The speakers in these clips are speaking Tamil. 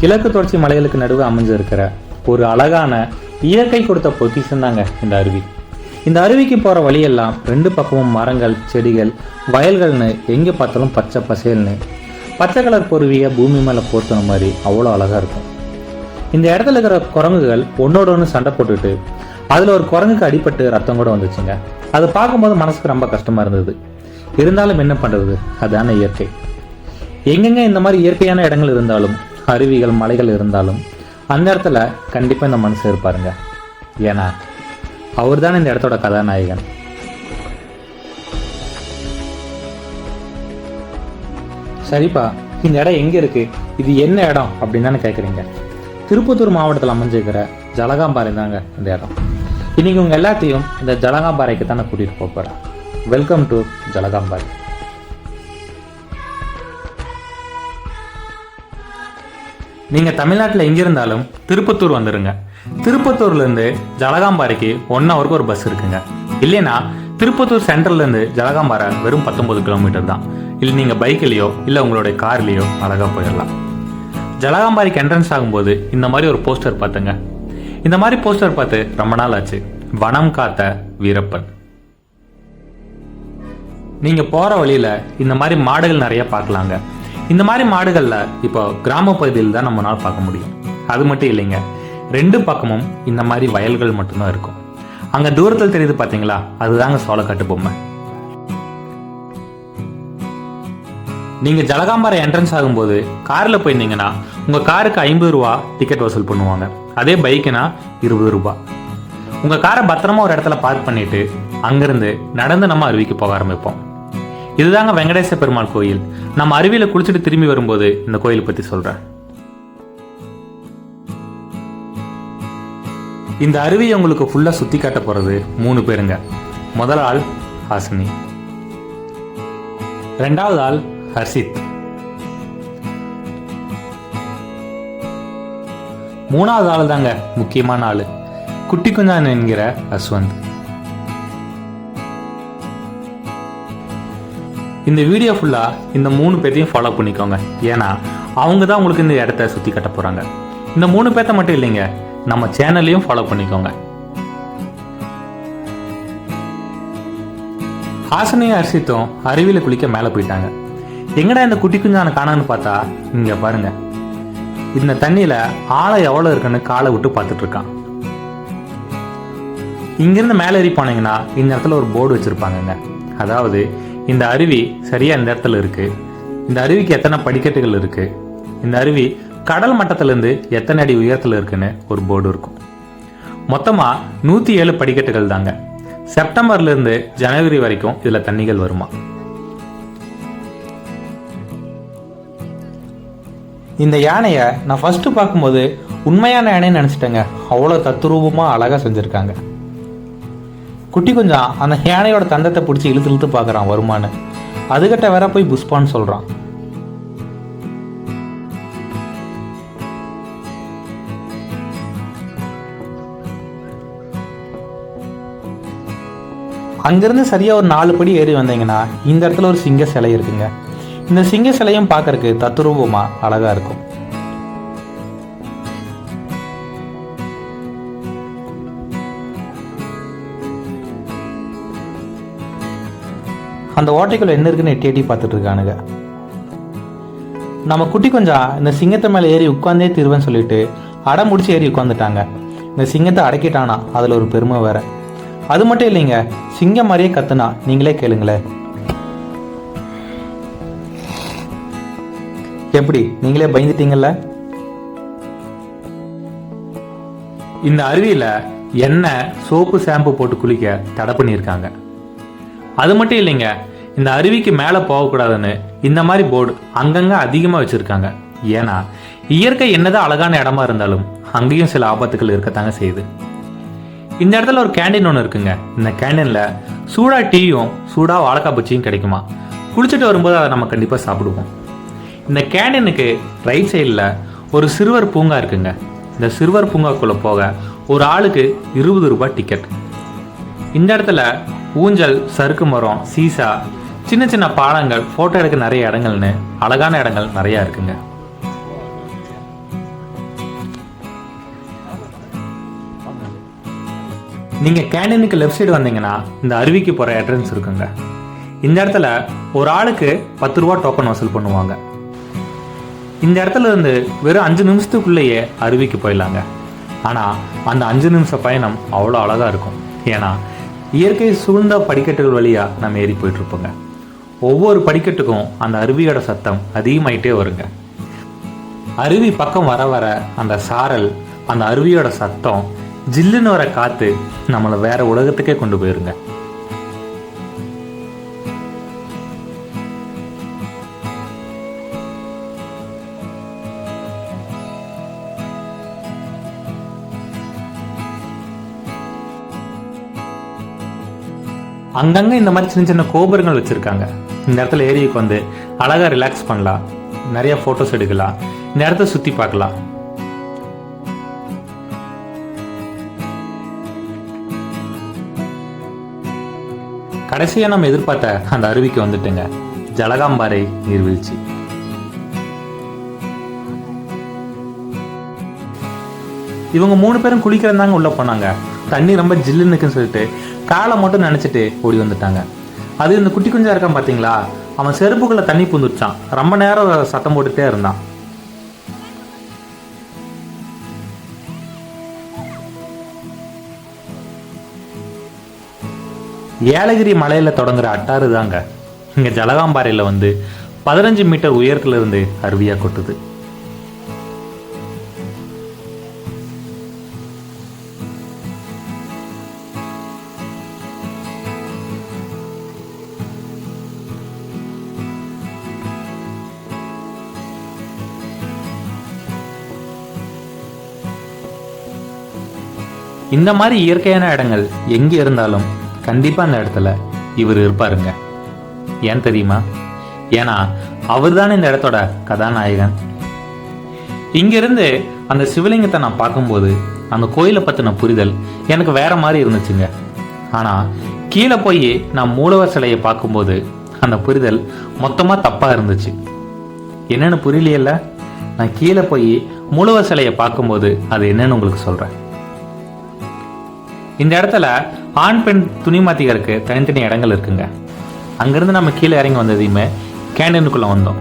கிழக்கு தொடர்ச்சி மலைகளுக்கு நடுவே அமைஞ்சிருக்கிற ஒரு அழகான இயற்கை கொடுத்த பொக்கிஷன் தாங்க இந்த அருவி. இந்த அருவிக்கு போகிற வழியெல்லாம் ரெண்டு பக்கமும் மரங்கள் செடிகள் வயல்கள்னு எங்கே பார்த்தாலும் பச்சை பசேல்னு. பச்சை கலர் பொருவியை பூமி மேலே போர்த்துன மாதிரி அவ்வளோ அழகாக இருக்கும். இந்த இடத்துல இருக்கிற குரங்குகள் ஒன்னோட ஒன்று சண்டை போட்டுட்டு அதில் ஒரு குரங்குக்கு அடிபட்டு ரத்தம் கூட வந்துச்சுங்க. அது பார்க்கும்போது மனசுக்கு ரொம்ப கஷ்டமாக இருந்தது. இருந்தாலும் என்ன பண்ணுறது அதான இயற்கை. எங்கெங்க இந்த மாதிரி இயற்கையான இடங்கள் இருந்தாலும் அருவிகள் மலைகள் இருந்தாலும் அந்த இடத்துல கண்டிப்பாக இந்த மனுஷன் இருப்பாருங்க. ஏன்னா அவர் தான் இந்த இடத்தோட கதாநாயகன். சரிப்பா இந்த இடம் எங்கே இருக்கு? இது என்ன இடம்? அப்படின்னு தானே கேட்குறீங்க திருப்பத்தூர் மாவட்டத்தில் அமைஞ்சிருக்கிற ஜலகாம்பாறை தாங்க இந்த இடம். இன்னைக்கு உங்கள் எல்லாத்தையும் இந்த ஜலகாம்பாறைக்கு தானே கூட்டிகிட்டு போக போகிறேன் வெல்கம் டு ஜலகாம்பாறை. நீங்கள் தமிழ்நாட்டில் எங்கே இருந்தாலும் திருப்பத்தூர் வந்துடுங்க திருப்பத்தூர்லேருந்து ஜலகாம்பாறைக்கு ஒன் ஹவருக்கு ஒரு பஸ் இருக்குங்க. இல்லைன்னா திருப்பத்தூர் சென்ட்ரல்லேருந்து ஜலகாம்பாறை வெறும் பத்தொம்பது கிலோமீட்டர் தான். இல்லை நீங்கள் பைக்லேயோ இல்லை உங்களுடைய கார்லேயோ அழகாக போயிடலாம். ஜலகாம்பாறைக்கு என்ட்ரன்ஸ் ஆகும்போது இந்த மாதிரி ஒரு போஸ்டர் பார்த்தேங்க. இந்த மாதிரி போஸ்டர் பார்த்து ரொம்ப நாள் ஆச்சு. வனம் காத்த வீரப்பன். நீங்க போற வழியில இந்த மாதிரி மாடுகள் நிறைய பார்க்கலாங்க. இந்த மாதிரி மாடுகள்ல இப்போ கிராம பகுதியில் தான் நம்மளால பார்க்க முடியும். அது மட்டும் இல்லைங்க. ரெண்டு பக்கமும் இந்த மாதிரி வயல்கள் மட்டும்தான் இருக்கும். அங்க தூரத்தில் தெரியுது பார்த்தீங்களா அதுதாங்க சோளக்காட்டு பொம்மை. நீங்க ஜலகாம்பாறை என்ட்ரன்ஸ் ஆகும்போது காரில் போயிருந்தீங்கன்னா உங்க காருக்கு ஐம்பது ரூபா டிக்கெட் வசூல் பண்ணுவாங்க. அதே பைக்குனா இருபது ரூபா. உங்க காரை பத்திரமா ஒரு இடத்துல பார்க் பண்ணிட்டு அங்கேருந்து நடந்து நம்ம அருவிக்கு போக ஆரம்பிப்போம். இதுதாங்க வெங்கடேச பெருமாள் கோயில். நம்ம அருவியில் குளிச்சுட்டு திரும்பி வரும்போது இந்த கோயில் பத்தி சொல்றேன். இந்த அருவியை உங்களுக்கு ஃபுல்லா சுத்தி காட்ட போறது மூணு பேருங்க. முதல் ஆள் ஹாசினி. ரெண்டாவது ஆள் ஹர்ஷித். மூணாவது ஆள் தாங்க முக்கியமான ஆள். குட்டி குஞ்சான் என்கிற அஸ்வந்த். இந்த வீடியோ ஃபுல்லா இந்த மூணு பேர்த்தையும் ஃபாலோ பண்ணிக்கோங்க. ஏன்னா அவங்க தான் உங்களுக்கு இந்த இடத்த சுத்தி கட்ட போறாங்க. இந்த மூணு பேர்த்த மட்டும் இல்லைங்க நம்ம சேனல்லையும் ஃபாலோ பண்ணிக்கோங்க. ஹாசனையும் அரிசித்தும் அருவியில் குளிக்க மேலே போயிட்டாங்க. எங்கடா இந்த குட்டி குஞ்சான காணான்னு பார்த்தா இங்க பாருங்க. இந்த தண்ணியில ஆழம் எவ்வளோ இருக்குன்னு காலை விட்டு பார்த்துட்டு இருக்கான். இங்கிருந்து மேலே ஏறி போனீங்கன்னா இந்த இடத்துல ஒரு போர்டு வச்சிருப்பாங்கங்க. அதாவது இந்த அருவி சரியா இந்த இடத்துல இருக்கு. இந்த அருவிக்கு எத்தனை படிக்கட்டுகள் இருக்கு? இந்த அருவி கடல் மட்டத்திலிருந்து எத்தனை அடி உயரத்தில் இருக்குன்னு ஒரு போர்டு இருக்கும். மொத்தமாக நூற்றி ஏழு படிக்கட்டுகள் தாங்க. செப்டம்பர்லேருந்து ஜனவரி வரைக்கும் இதில் தண்ணிகள் வருமா? இந்த யானையை நான் ஃபஸ்ட்டு பார்க்கும்போது உண்மையான யானைன்னு நினச்சிட்டேங்க. அவ்வளோ தத்துரூபமாக அழகாக செஞ்சுருக்காங்க. குட்டி கொஞ்சம் அந்த யானையோட தந்தத்தை பிடிச்சி இழுத்து இழுத்து பார்க்குறான் வருமானு அதுகிட்ட வேற போய் புஷ்பான்னு சொல்கிறான் அங்கேருந்து சரியாக ஒரு நாலு படி ஏறி வந்தீங்கன்னா இந்த இடத்துல ஒரு சிங்க சிலை இருக்குங்க. இந்த சிங்க சிலையும் பார்க்கறக்கு தத்துரூபமாக அழகாக இருக்கும். அந்த ஓட்டைக்குள்ள என்ன இருக்குன்னு எட்டி எட்டி பார்த்துட்டு இருக்கானுங்க நம்ம குட்டி கொஞ்சம் இந்த சிங்கத்தை மேலே ஏறி உட்காந்தே தீர்வேன்னு சொல்லிட்டு அடம் முடிச்சு ஏறி உட்காந்துட்டாங்க இந்த சிங்கத்தை அடக்கிட்டானா? அதில் ஒரு பெருமை வேற. அது மட்டும் இல்லைங்க சிங்கம் மாதிரியே கத்துனா. நீங்களே கேளுங்களேன். எப்படி? நீங்களே பயந்துட்டீங்கல்ல? இந்த அருவியில் எண்ணெய் சோப்பு ஷாம்பு போட்டு குளிக்க தடை பண்ணியிருக்காங்க. அது மட்டும் இல்லைங்க இந்த அருவிக்கு மேலே போகக்கூடாதுன்னு இந்த மாதிரி போர்டு அங்கங்கே அதிகமாக வச்சுருக்காங்க. ஏன்னா இயற்கை என்னதான் அழகான இடமா இருந்தாலும் அங்கேயும் சில ஆபத்துகள் இருக்கத்தாங்க செய்யுது. இந்த இடத்துல ஒரு கேண்டீன் ஒன்று இருக்குங்க. இந்த கேண்டீனில் சூடாக டீயும் சூடாக வாழைக்காய் பச்சியும் கிடைக்குமா? குளிச்சுட்டு வரும்போது அதை நம்ம கண்டிப்பாக சாப்பிடுவோம். இந்த கேண்டீனுக்கு ரைட் சைடில் ஒரு சிறுவர் பூங்கா இருக்குங்க. இந்த சிறுவர் பூங்காக்குள்ளே போக ஒரு ஆளுக்கு இருபது ரூபாய் டிக்கெட் இந்த இடத்துல ஊஞ்சல் சறுக்கு மரம் சீசா சின்ன சின்ன பாலங்கள் ஃபோட்டோ எடுக்க நிறைய இடங்கள்னு அழகான இடங்கள் நிறையா இருக்குங்க. நீங்கள் கேண்டீனுக்கு லெஃப்ட் சைடு வந்தீங்கன்னா இந்த அருவிக்கு போகிற என்ட்ரன்ஸ் இருக்குங்க. இந்த இடத்துல ஒரு ஆளுக்கு பத்து ரூபா டோக்கன் வசூல் பண்ணுவாங்க. இந்த இடத்துல இருந்து வெறும் அஞ்சு நிமிஷத்துக்குள்ளேயே அருவிக்கு போயிடலாங்க. ஆனால் அந்த அஞ்சு நிமிஷ பயணம் அவ்வளோ அழகாக இருக்கும். ஏன்னா இயற்கை சூழ்ந்த படிக்கட்டுகள் வழியாக நம்ம ஏறி போயிட்டுருப்போங்க. ஒவ்வொரு படிக்கட்டுக்கும் அந்த அருவியோட சத்தம் அதிகமாயிட்டே வருங்க. அருவி பக்கம் வர வர அந்த சாரல் அந்த அருவியோட சத்தம் ஜில்லுன்னு வர காற்று நம்மளை வேற உலகத்துக்கே கொண்டு போயிருங்க. அங்கங்க இந்த மாதிரி சின்ன சின்ன கோபுரங்கள் வச்சிருக்காங்க. இந்த இடத்துல ஏரிக்கு வந்து அழகா ரிலாக்ஸ் பண்ணலாம். நிறைய போட்டோஸ் எடுக்கலாம். இந்த இடத்த சுத்தி பார்க்கலாம். கடைசியா நம்ம எதிர்பார்த்த அந்த அருவிக்கு வந்துட்டுங்க. ஜலகாம்பாறை நீர்வீழ்ச்சி. இவங்க மூணு பேரும் குளிக்கிறதாங்க உள்ள போனாங்க. தண்ணி ரொம்ப ஜில்லுன்னு சொல்லிட்டு காலை மட்டும் நினைச்சிட்டு ஓடி வந்துட்டாங்க. அது இந்த குட்டி குஞ்சா இருக்கான் பாத்தீங்களா? அவன் செருப்புக்குள்ள தண்ணி புந்துச்சான் ரொம்ப நேரம் சத்தம் போட்டுட்டே இருந்தான். ஏலகிரி மலையில தொடங்குற அட்டாறு தாங்க. இங்கே ஜலகாம்பாறையில் வந்து பதினஞ்சு மீட்டர் உயரத்துலேருந்து அருவியாக அருவியா கொட்டுது. இந்த மாதிரி இயற்கையான இடங்கள் எங்கே இருந்தாலும் கண்டிப்பாக அந்த இடத்துல இவர் இருப்பாருங்க. ஏன் தெரியுமா? ஏன்னா அவர் தான் இந்த இடத்தோட கதாநாயகன். இங்கிருந்து அந்த சிவலிங்கத்தை நான் பார்க்கும்போது அந்த கோயிலை பத்தின புரிதல் எனக்கு வேற மாதிரி இருந்துச்சுங்க. ஆனா கீழே போய் நான் மூலவர் சிலையை பார்க்கும்போது அந்த புரிதல் மொத்தமா தப்பா இருந்துச்சு. என்னன்னு புரியலையல்ல? நான் கீழே போய் மூலவர் சிலையை பார்க்கும்போது அது என்னன்னு உங்களுக்கு சொல்றேன். இந்த இடத்துல ஆண் பெண் துணி மாத்திக்கிறதுக்கு தனித்தனி இடங்கள் இருக்குங்க. அங்கிருந்து நம்ம கீழே இறங்கி வந்ததையுமே கேண்டீனுக்குள்ள வந்தோம்.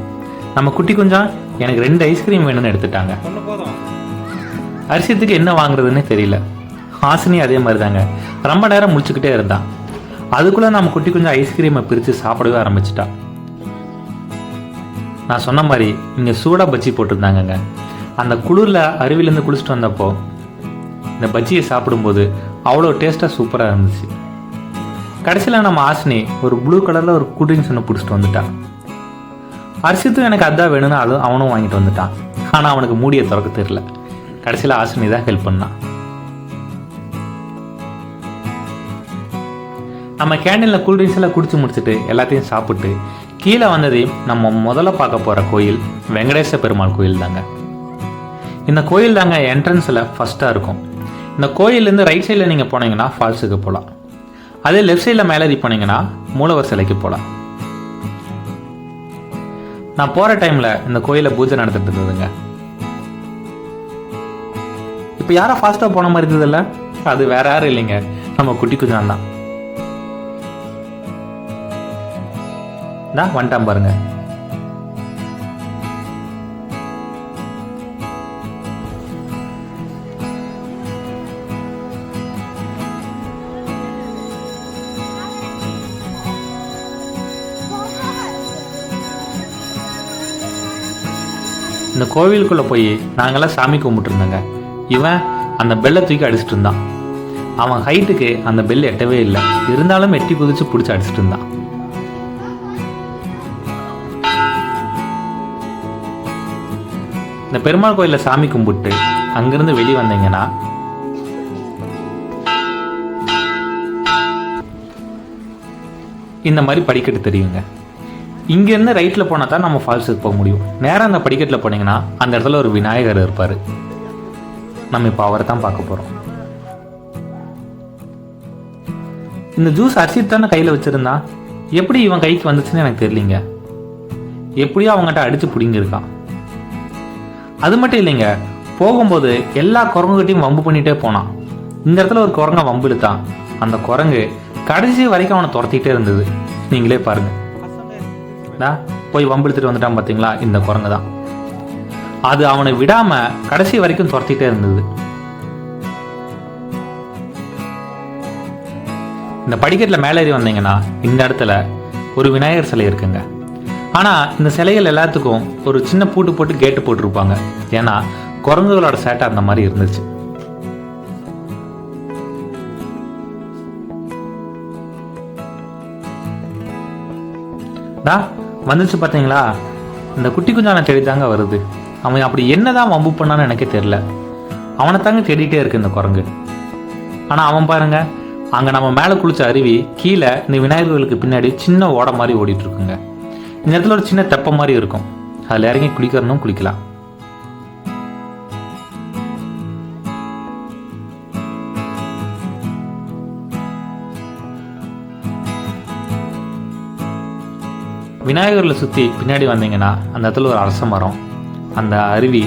நம்ம குட்டி குஞ்சம் எனக்கு ரெண்டு ஐஸ்கிரீம் வேணும்னு எடுத்துட்டாங்க. அரிசியத்துக்கு என்ன வாங்குறதுன்னு தெரியல. ஹாசினி அதே மாதிரி தாங்க ரொம்ப நேரம் முழிச்சுக்கிட்டே இருந்தான். அதுக்குள்ள நம்ம குட்டி கொஞ்சம் ஐஸ்கிரீமை பிரித்து சாப்பிடவே ஆரம்பிச்சிட்டா. நான் சொன்ன மாதிரி இங்கே சூடாக பஜ்ஜி போட்டிருந்தாங்கங்க. அந்த குளிரில் அருவிலேருந்து குளிச்சுட்டு வந்தப்போ இந்த பஜ்ஜியை சாப்பிடும்போது அவ்வளோ டேஸ்ட்டாக சூப்பராக இருந்துச்சு. கடைசியில் நம்ம ஆசினி ஒரு ப்ளூ கலரில் ஒரு கூல்ட்ரிங்க்ஸ் ஒன்று பிடிச்சிட்டு வந்துட்டான் அரிசித்தும் எனக்கு அதான் வேணும்னு அதுவும் அவனும் வாங்கிட்டு வந்துட்டான். ஆனால் அவனுக்கு மூடியை திறக்க தெரியல. கடைசியில் ஆசினி தான் ஹெல்ப் பண்ணான் நம்ம கேண்டீனில் கூல்ட்ரிங்க்ஸ் எல்லாம் குடிச்சு முடிச்சுட்டு எல்லாத்தையும் சாப்பிட்டு கீழே வந்ததையும் நம்ம முதல்ல பார்க்க போகிற கோயில் வெங்கடேச பெருமாள் கோயில் தாங்க இந்த கோயில் தாங்க என்ட்ரன்ஸில் ஃபஸ்ட்டாக இருக்கும். இந்த கோயிலேருந்து ரைட் சைடில் நீங்கள் போனீங்கன்னா ஃபால்ஸுக்கு போகலாம் அதே லெஃப்ட் சைடில் மேலேறி போனீங்கன்னா மூலவர் சிலைக்கு போகலாம் நான் போகிற டைமில் இந்த கோயிலில் பூஜை நடந்துட்டு இருந்ததுங்க. இப்போ யாரோ ஃபாஸ்ட்டாக போன மாதிரி இருந்ததில்ல? அது வேற யாரும் இல்லைங்க. நம்ம குட்டி குஜான் தான். நான் வந்துட்டான் பாருங்கள் இந்த கோவிலுக்குள்ளே போய் நாங்கெல்லாம் சாமி கும்பிட்டுருந்தோங்க. இவன் அந்த பெல்லை தூக்கி அடிச்சிட்டு இருந்தான் அவன் ஹைட்டுக்கு அந்த பெல் எட்டவே இல்லை. இருந்தாலும் எட்டி குதிச்சு பிடிச்சி அடிச்சிட்டு இருந்தான் இந்த பெருமாள் கோயிலில் சாமி கும்பிட்டு அங்கிருந்து வெளியே வந்தீங்கன்னா இந்த மாதிரி படிக்கட்டு தெரியுங்க. இங்கேருந்து ரைட்டில் போனால் தான் நம்ம ஃபால்ஸுக்கு போக முடியும். நேராக அந்த படிக்கட்டில் போனீங்கன்னா அந்த இடத்துல ஒரு விநாயகர் இருப்பார். நம்ம இப்போ அவரை தான் பார்க்க போகிறோம் இந்த ஜூஸ் அரிசிட்டு தானே கையில் வச்சுருந்தான் எப்படி இவன் கைக்கு வந்துச்சுன்னு எனக்கு தெரியலிங்க. எப்படியோ அவங்ககிட்ட அடித்து பிடிங்கிருக்கான் அது மட்டும் இல்லைங்க போகும்போது எல்லா குரங்குகிட்டையும் வம்பு பண்ணிகிட்டே போனான். இந்த இடத்துல ஒரு குரங்கை வம்பு இழுத்தான். அந்த குரங்கு கடைசி வரைக்கும் அவனை துரத்திக்கிட்டே இருந்தது. நீங்களே பாருங்கள் டா, போய் வம்பிழுத்துட்டு வந்துட்டான் பார்த்தீங்களா இந்த குரங்கு தான். அது அவனை விடாமல் கடைசி வரைக்கும் துரத்திட்டே இருந்தது. இந்த படிக்கட்டில் மேலே ஏறி வந்தீங்கன்னா இந்த இடத்துல ஒரு விநாயகர் சிலை இருக்குங்க. ஆனால் இந்த சிலைகள் எல்லாத்துக்கும் ஒரு சின்ன பூட்டு போட்டு கேட்டு போட்டிருப்பாங்க. ஏன்னா குரங்குகளோட சேட்டை அந்த மாதிரி இருந்துச்சு. டா வந்துச்சு பார்த்தீங்களா? இந்த குட்டி குஞ்சான தேடி தாங்க வருது. அவன் அப்படி என்னதான் வம்பு பண்ணான்னு எனக்கே தெரில அவனை தாங்க தேடிட்டே இருக்கு இந்த குரங்கு. ஆனால் அவன் பாருங்க அங்கே நம்ம மேலே குளிச்ச அருவி கீழே இந்த விநாயகர்களுக்கு பின்னாடி சின்ன ஓடை மாதிரி ஓடிட்டு இருக்குங்க. இந்த இடத்துல ஒரு சின்ன தெப்ப மாதிரி இருக்கும். அதில் இறங்கி குளிக்கிறனும் குளிக்கலாம். விநாயகரில் சுற்றி பின்னாடி வந்தீங்கன்னா அந்த இடத்துல ஒரு அரச மரம் அந்த அருவி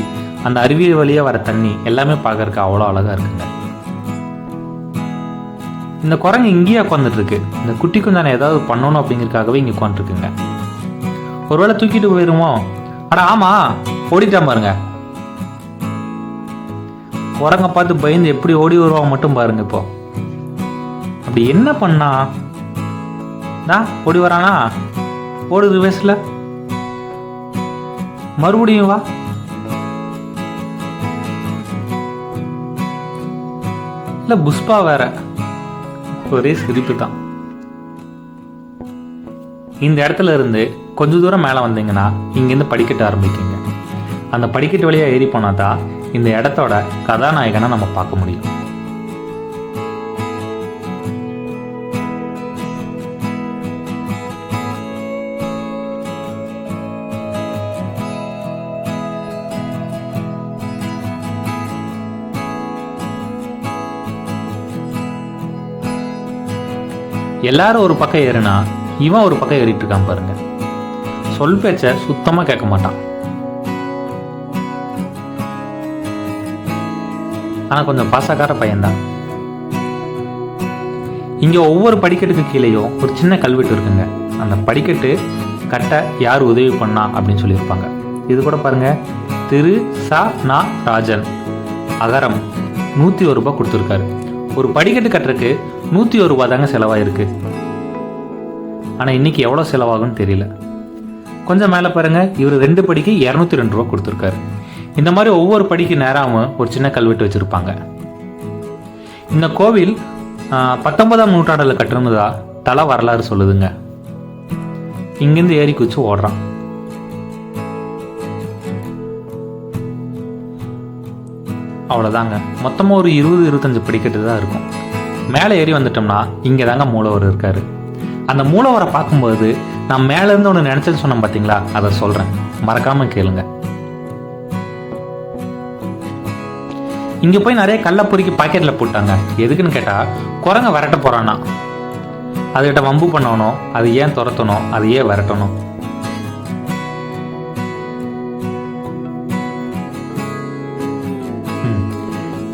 அந்த அருவி வழியாக வர தண்ணி எல்லாமே பார்க்கறக்கு அவ்வளோ அழகாக இருக்குங்க. இந்த குரங்கு இங்கேயே உட்காந்துட்டு இருக்கு இந்த குட்டிக்கும் தானே ஏதாவது பண்ணணும் அப்படிங்கிறதுக்காகவே இங்கே உட்காந்துருக்குங்க ஒருவேளை தூக்கிட்டு போயிருமோ? அட ஆமா ஓடிட்டான் பாருங்க. குரங்க பார்த்து பயந்து எப்படி ஓடி வருவாங்க மட்டும் பாருங்க இப்போ. அப்படி என்ன பண்ணா? ஓடி வரானா? ஓடுது வயசுல மறுபடியும் வா. இல்ல புஷ்பா வேற. ஒரே சிரிப்பு தான் இந்த இடத்துல இருந்து கொஞ்ச தூரம் மேலே வந்தீங்கன்னா இங்கேருந்து படிக்கட்டு ஆரம்பிக்குங்க அந்த படிக்கட்டு வழியாக ஏறி போனால் தான் இந்த இடத்தோட கதாநாயகனை நம்ம பார்க்க முடியும். எல்லாரும் ஒரு பக்கம் ஏறுனா இவன் ஒரு பக்கம் ஏறிட்டு இருக்கான் பாருங்க. சொல் பேச்ச சுத்தமா கேட்க மாட்டான். ஆனா கொஞ்சம் பாசக்கார பையன்தான். இங்க ஒவ்வொரு படிக்கட்டுக்கு கீழேயும் ஒரு சின்ன கல்வெட்டு இருக்குங்க. அந்த படிக்கட்டு கட்ட யார் உதவி பண்ணா அப்படின்னு சொல்லியிருப்பாங்க. இது கூட பாருங்க. திரு சா நா ராஜன். அகரம் நூற்றி ஒரு ரூபாய் கொடுத்துருக்காரு. ஒரு படிக்கட்டு கட்டுறதுக்கு நூற்றி ஒரு ரூபா தாங்க செலவாயிருக்கு. ஆனால் இன்னைக்கு எவ்வளோ செலவாகும்னு தெரியல. கொஞ்சம் மேலே பாருங்க இவர் ரெண்டு படிக்கு இரநூத்தி ரெண்டு ரூபா கொடுத்துருக்காரு. இந்த மாதிரி ஒவ்வொரு படிக்கு நேராகவும் ஒரு சின்ன கல்வெட்டு வச்சுருப்பாங்க. இந்த கோவில் பத்தொன்பதாம் நூற்றாண்டில் கட்டிருந்ததா தலை வரலாறு சொல்லுதுங்க. இங்கேருந்து ஏறி குச்சி ஓடுறான். அவ்வளோதாங்க மொத்தமாக ஒரு இருபது இருபத்தஞ்சு படிக்கட்டு தான் இருக்கும். மேலே ஏறி வந்துட்டோம்னா இங்கே தாங்க மூலவர் இருக்காரு. அந்த மூலவரை பார்க்கும்போது நான் மேலேருந்து ஒன்று நினச்சது சொன்னேன் பார்த்தீங்களா அதை சொல்கிறேன் மறக்காமல் கேளுங்க. இங்கே போய் நிறைய கல்லை பொறுக்கி பாக்கெட்டில் போட்டாங்க. எதுக்குன்னு கேட்டால் குரங்க விரட்ட போகிறான்னா அதுகிட்ட வம்பு பண்ணணும் அது ஏன் துரத்தணும் அது ஏன் விரட்டணும்.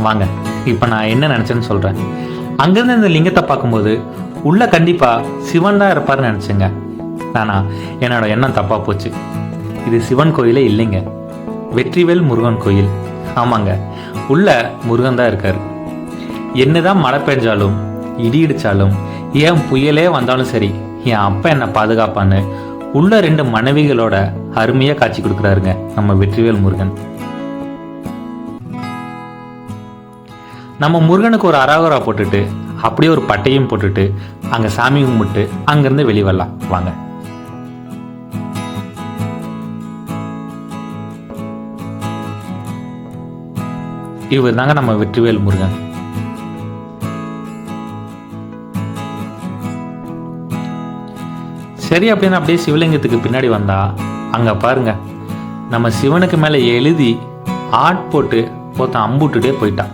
வாங்க. இப்போ நான் என்ன நினச்சேன்னு சொல்கிறேன் அங்கேருந்து இந்த லிங்கத்தை பார்க்கும்போது உள்ள கண்டிப்பாக சிவன் தான் இருப்பார்னு நினச்சேங்க. ஆனா என்னோட எண்ணம் தப்பாக போச்சு. இது சிவன் கோயிலே இல்லைங்க. வெற்றிவேல் முருகன் கோயில். ஆமாங்க உள்ள முருகன் தான் இருக்காரு. என்னதான் மழை பெஞ்சாலும் இடி இடிச்சாலும் ஏன் புயலே வந்தாலும் சரி என் அப்பா என்னை பாதுகாப்பான்னு உள்ள ரெண்டு மனைவிகளோட அருமையாக காட்சி கொடுக்குறாருங்க நம்ம வெற்றிவேல் முருகன். நம்ம முருகனுக்கு ஒரு அராகுரா போட்டுட்டு அப்படியே ஒரு பட்டையும் போட்டுட்டு அங்க சாமி கும்பிட்டு அங்கிருந்து வெளியே வரலாம். வாங்க. இவர் தாங்க நம்ம வெற்றிவேல் முருகன். சரி அப்படின்னு அப்படியே சிவலிங்கத்துக்கு பின்னாடி வந்தா அங்க பாருங்க. நம்ம சிவனுக்கு மேல எழுதி ஆட் போட்டு ஒருத்தன் அம்புட்டுட்டே போயிட்டான்.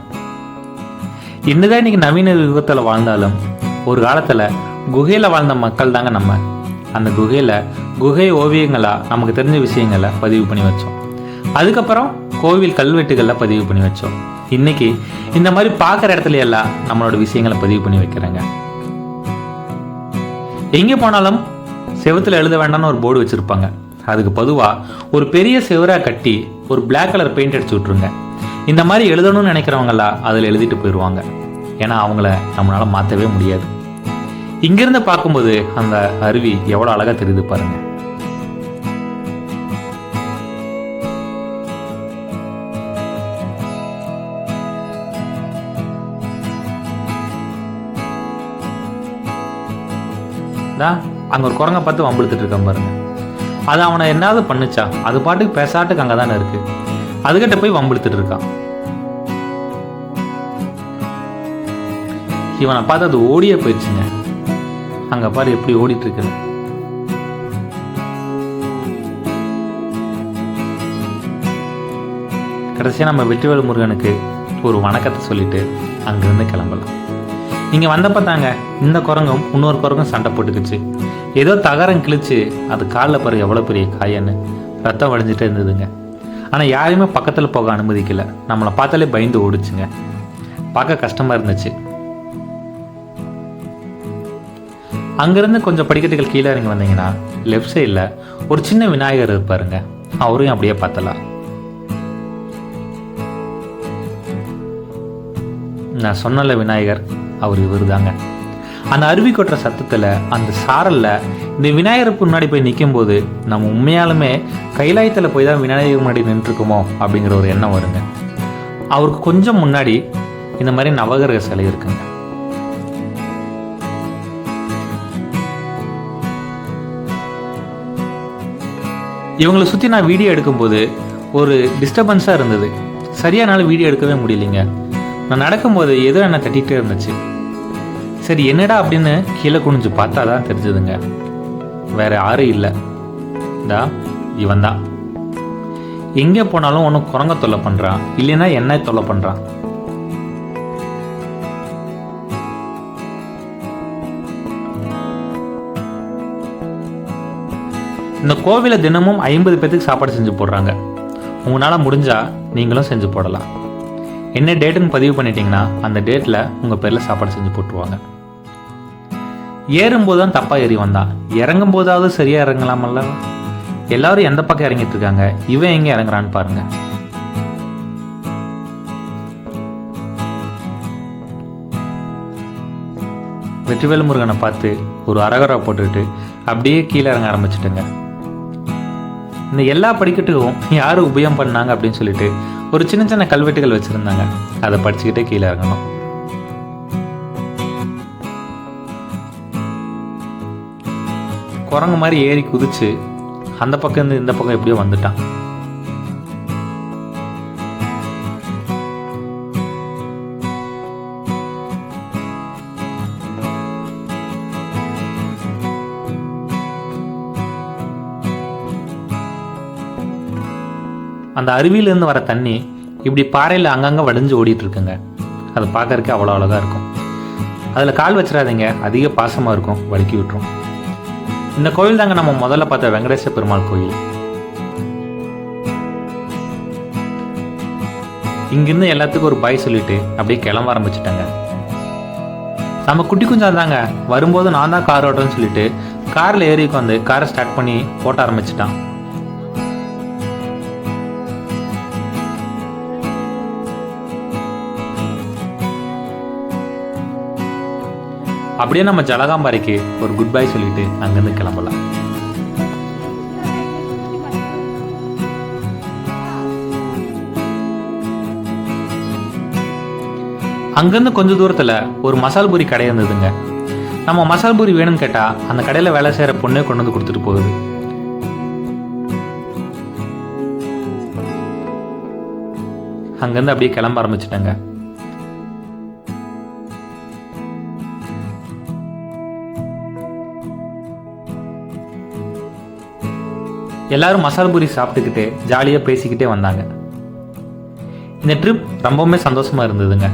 என்னதான் இன்னைக்கு நவீன யுகத்தில் வாழ்ந்தாலும் ஒரு காலத்தில் குகையில் வாழ்ந்த மக்கள் தாங்க நம்ம. அந்த குகையில் குகை ஓவியங்களா நமக்கு தெரிஞ்ச விஷயங்களை பதிவு பண்ணி வச்சோம். அதுக்கப்புறம் கோவில் கல்வெட்டுகளில் பதிவு பண்ணி வச்சோம். இன்னைக்கு இந்த மாதிரி பார்க்குற இடத்துல எல்லாம் நம்மளோட விஷயங்களை பதிவு பண்ணி வைக்கிறேங்க. எங்கே போனாலும் செவுத்துல எழுத வேண்டாம்னு ஒரு போர்டு வச்சுருப்பாங்க. அதுக்கு பொதுவாக ஒரு பெரிய செவராக கட்டி ஒரு பிளாக் கலர் பெயிண்ட் அடிச்சு விட்ருங்க இந்த மாதிரி எழுதணும்னு நினைக்கிறவங்களா அதில் எழுதிட்டு போயிடுவாங்க. ஏன்னா அவங்கள நம்மளால மாற்றவே முடியாது. இங்கிருந்து பார்க்கும்போது அந்த அருவி எவ்வளோ அழகாக தெரியுது பாருங்க. தான் அங்கே ஒரு குரங்கை பார்த்து வம்பிழுத்துட்டு இருக்கான் பாருங்க. அது அவனை என்னாவது பண்ணுச்சா? அது பாட்டுக்கு பேசாட்டுக்கு அங்கே தானே இருக்கு. அதுகிட்ட போய் வம்பிழுத்துட்டு இருக்கான். இவனை பார்த்து அது ஓடியே போயிடுச்சுங்க. அங்கே பாரு எப்படி ஓடிட்டு இருக்குன்னு கடைசியாக நம்ம வெற்றிவேல் முருகனுக்கு ஒரு வணக்கத்தை சொல்லிட்டு அங்கேருந்து கிளம்பலாம். இங்கே வந்தப்ப தாங்க இந்த குரங்கும் இன்னொரு குரங்கும் சண்டை போட்டுக்குச்சு. ஏதோ தகரம் கிழிச்சு அது காலில் பாரு எவ்வளோ பெரிய காயன்னு ரத்தம் வடிஞ்சிட்டே இருந்ததுங்க. ஆனால் யாரையுமே பக்கத்தில் போக அனுமதிக்கல. நம்மளை பார்த்தாலே பயந்து ஓடுச்சுங்க. பார்க்க கஷ்டமாக இருந்துச்சு. அங்கேருந்து கொஞ்சம் படிக்கட்டுகள் கீழே இறங்கி வந்தீங்கன்னா லெஃப்ட் சைடில் ஒரு சின்ன விநாயகர் இருப்பாருங்க. அவரையும் அப்படியே பார்த்தலாம் நான் சொன்னல விநாயகர் அவர் இவர் தாங்க அந்த அருவி கொட்டுற சத்தத்தில் அந்த சாரலில் இந்த விநாயகருக்கு முன்னாடி போய் நிற்கும்போது நம்ம உண்மையாலுமே கைலாயத்தில் போய் தான் விநாயகர் முன்னாடி நின்றுருக்குமோ அப்படிங்கிற ஒரு எண்ணம் வருங்க. அவருக்கு கொஞ்சம் முன்னாடி இந்த மாதிரி நவகிரக சிலை இருக்குங்க. இவங்களை சுற்றி நான் வீடியோ எடுக்கும்போது ஒரு டிஸ்டர்பன்ஸாக இருந்தது. சரியானால வீடியோ எடுக்கவே முடியலைங்க. நான் நடக்கும்போது ஏதோ என்னை தட்டிகிட்டே இருந்துச்சு. சரி என்னடா அப்படின்னு கீழே குனிஞ்சு பார்த்தா தான் தெரிஞ்சதுங்க. வேற யாரும் இல்லை. இந்தா இவன் தான். எங்கே போனாலும் ஒன்று குரங்க தொல்லை பண்ணுறான் இல்லைன்னா என்ன தொல்லை பண்ணுறான் இந்த கோவிலை தினமும் ஐம்பது பேத்துக்கு சாப்பாடு செஞ்சு போடுறாங்க. உங்களால் முடிஞ்சா நீங்களும் செஞ்சு போடலாம். என்ன டேட்டுன்னு பதிவு பண்ணிட்டீங்கன்னா அந்த டேட்டில் உங்கள் பேரில் சாப்பாடு செஞ்சு போட்டுருவாங்க. ஏறும்போது தான் தப்பாக ஏறி வந்தான் இறங்கும் போதாவது சரியாக இறங்கலாமல்ல? எல்லாரும் எந்த பக்கம் இறங்கிட்டு இருக்காங்க? இவன் எங்கே இறங்குறான்னு பாருங்க. வெற்றிவேல் முருகனை பார்த்து ஒரு அரகரா போட்டுட்டு அப்படியே கீழே இறங்க ஆரம்பிச்சிட்டுங்க. இந்த எல்லா படிக்கட்டுக்கும் யார் உபயம் பண்ணாங்க அப்படின்னு சொல்லிட்டு ஒரு சின்ன சின்ன கல்வெட்டுகள் வச்சுருந்தாங்க. அதை படிச்சுக்கிட்டே கீழே இறங்கணும். குரங்கு மாதிரி ஏறி குதிச்சு அந்த பக்கம் இருந்து இந்த பக்கம் எப்படியோ வந்துட்டான். அந்த அருவியிலேருந்து வர தண்ணி இப்படி பாறையில் அங்கங்கே வடிஞ்சு ஓடிட்டு இருக்குங்க. அது பார்க்கறதுக்கு அவ்வளோ அழகாக இருக்கும். அதில் கால் வச்சிடாதீங்க அதிக பாசமாக இருக்கும் வழுக்கி விட்டுரும். இந்த கோயில் தாங்க நம்ம முதல்ல பார்த்த வெங்கடேச பெருமாள் கோயில். இங்கிருந்து எல்லாத்துக்கும் ஒரு பாய் சொல்லிட்டு அப்படியே கிளம்ப ஆரம்பிச்சிட்டாங்க. நம்ம குட்டி குஞ்சா தாங்க வரும்போது நான் தான் கார் ஓட்டுறேன்னு சொல்லிட்டு காரில் ஏறி உட்காந்து காரை ஸ்டார்ட் பண்ணி ஓட்ட ஆரம்பிச்சிட்டான். அப்படியே நம்ம ஜலகாம்பாரிக்கு ஒரு குட் பை சொல்லிட்டு அங்கேருந்து கிளம்பலாம். அங்கேருந்து கொஞ்ச தூரத்தில் ஒரு மசால் பூரி கடை இருந்ததுங்க. நம்ம மசால் பூரி வேணும்னு கேட்டால் அந்த கடையில் வேலை செய்கிற பொண்ணே கொண்டு வந்து கொடுத்துட்டு போகுது. அங்கேருந்து அப்படியே கிளம்ப ஆரம்பிச்சிட்டேங்க. எல்லாரும் மசால் பூரி சாப்பிட்டுக்கிட்டு ஜாலியாக பேசிக்கிட்டே வந்தாங்க. இந்த ட்ரிப் ரொம்பவுமே சந்தோஷமாக இருந்ததுங்க.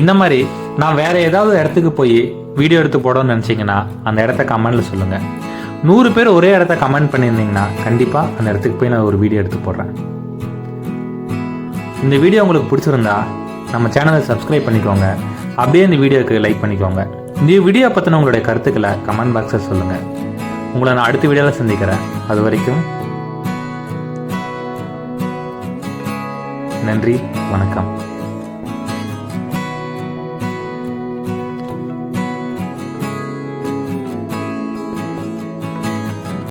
இந்த மாதிரி நான் வேற ஏதாவது இடத்துக்கு போய் வீடியோ எடுத்து போடணும்னு நினச்சிங்கன்னா அந்த இடத்த கமெண்ட்ல சொல்லுங்க. நூறு பேர் ஒரே இடத்த கமெண்ட் பண்ணியிருந்தீங்கன்னா கண்டிப்பாக அந்த இடத்துக்கு போய் நான் ஒரு வீடியோ எடுத்து போடுறேன். இந்த வீடியோ உங்களுக்கு பிடிச்சிருந்தா நம்ம சேனலை சப்ஸ்கிரைப் பண்ணிக்கோங்க. அப்படியே இந்த வீடியோக்கு லைக் பண்ணிக்கோங்க. இந்த வீடியோ பற்றின உங்களுடைய கருத்துக்களை கமெண்ட் பாக்ஸில் சொல்லுங்கள் உங்களை நான் அடுத்த வீடியோவில் சந்திக்கிறேன். அது வரைக்கும் நன்றி வணக்கம்.